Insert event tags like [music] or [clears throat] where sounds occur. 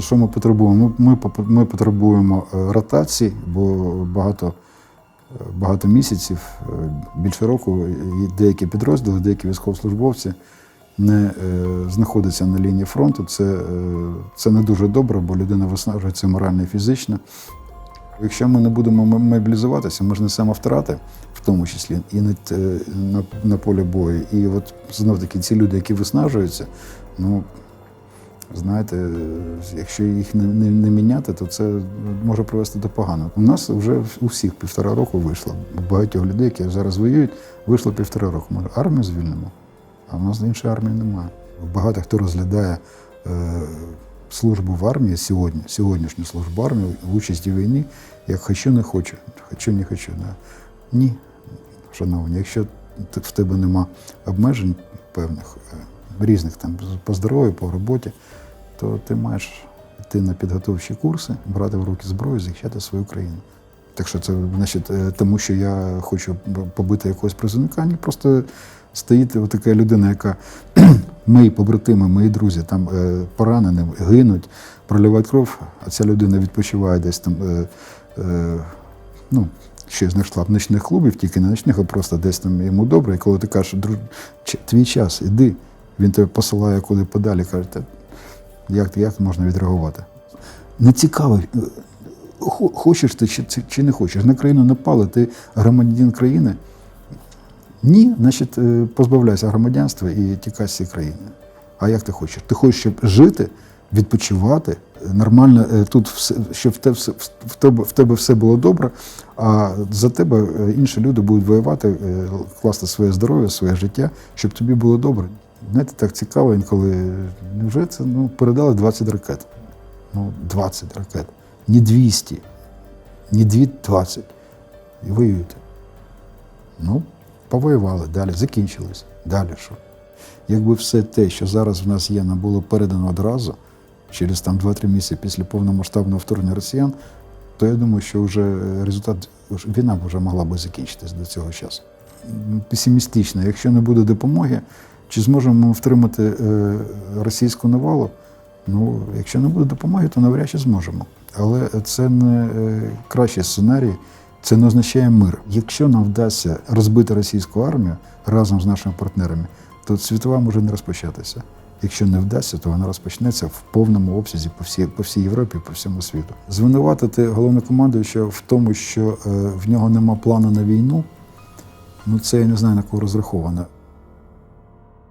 Що ми потребуємо? Ми, ми, потребуємо е, ротації, бо багато, е, багато місяців, е, більше року, деякі підрозділи, деякі військовослужбовці не знаходяться на лінії фронту. Це, це не дуже добре, бо людина виснажується морально і фізично. Якщо ми не будемо мобілізуватися, ми ж несемо втрати, в тому числі і на, на, на полі бою. І от знов таки ці люди, які виснажуються, ну знаєте, якщо їх не, не, не міняти, то це може привести до поганого. У нас вже у всіх півтора року вийшло. У багатьох людей, які зараз воюють, вийшло півтора року. Ми армію звільнимо, а в нас іншої армії немає. Багато хто розглядає е, службу в армії сьогодні, сьогоднішню службу армії, участь у війні, як хочу, не хочу, хочу, не хочу. Да. Ні, шановні, якщо в тебе нема обмежень певних, е, різних там по здоров'ю, по роботі, то ти маєш йти на підготовчі курси, брати в руки зброю, захищати свою країну. Так що це значить, е, тому що я хочу побити якогось призовника, ні, просто стоїть така людина, яка [clears throat] мої побратими, мої друзі там е, поранені, гинуть, проливають кров, а ця людина відпочиває десь там. Е, ну, ще знайшла в ночних клубів, тільки не ночних, а просто десь там йому добре. І коли ти кажеш, «Друж- твій час, іди, він тебе посилає куди подалі, каже, як, як можна відреагувати? Не цікаво, е, хочеш ти чи, чи- не хочеш. На країну напали, ти громадянин країни. Ні, значить, е, позбавляйся громадянства і тікай з цієї країни. А як ти хочеш? Ти хочеш щоб жити, відпочивати, нормально е, тут все, щоб в тебе, в тебе, в тебе все було добре, а за тебе інші люди будуть воювати, класти своє здоров'я, своє життя, щоб тобі було добре. Знаєте, так цікаво інколи. Невже це ну, передали 20 ракет? Ну, 20 ракет. Не 200, не 20. І воюєте. Ну, повоювали, далі закінчилось. Далі що? Якби все те, що зараз в нас є, не було передано одразу, через там 2-3 місяці після повномасштабного вторгнення росіян, то я думаю, що вже результат, війна вже могла би закінчитись до цього часу. Песимістично, якщо не буде допомоги, чи зможемо ми втримати е, російську навалу? Ну, якщо не буде допомоги, то навряд чи зможемо. Але це не е, кращий сценарій, це не означає мир. Якщо нам вдасться розбити російську армію разом з нашими партнерами, то світова може не розпочатися. Якщо не вдасться, то вона розпочнеться в повному обсязі по всій, по всій Європі, по всьому світу. Звинуватити головнокомандуючого в тому, що е, в нього нема плану на війну, ну це я не знаю на кого розраховано.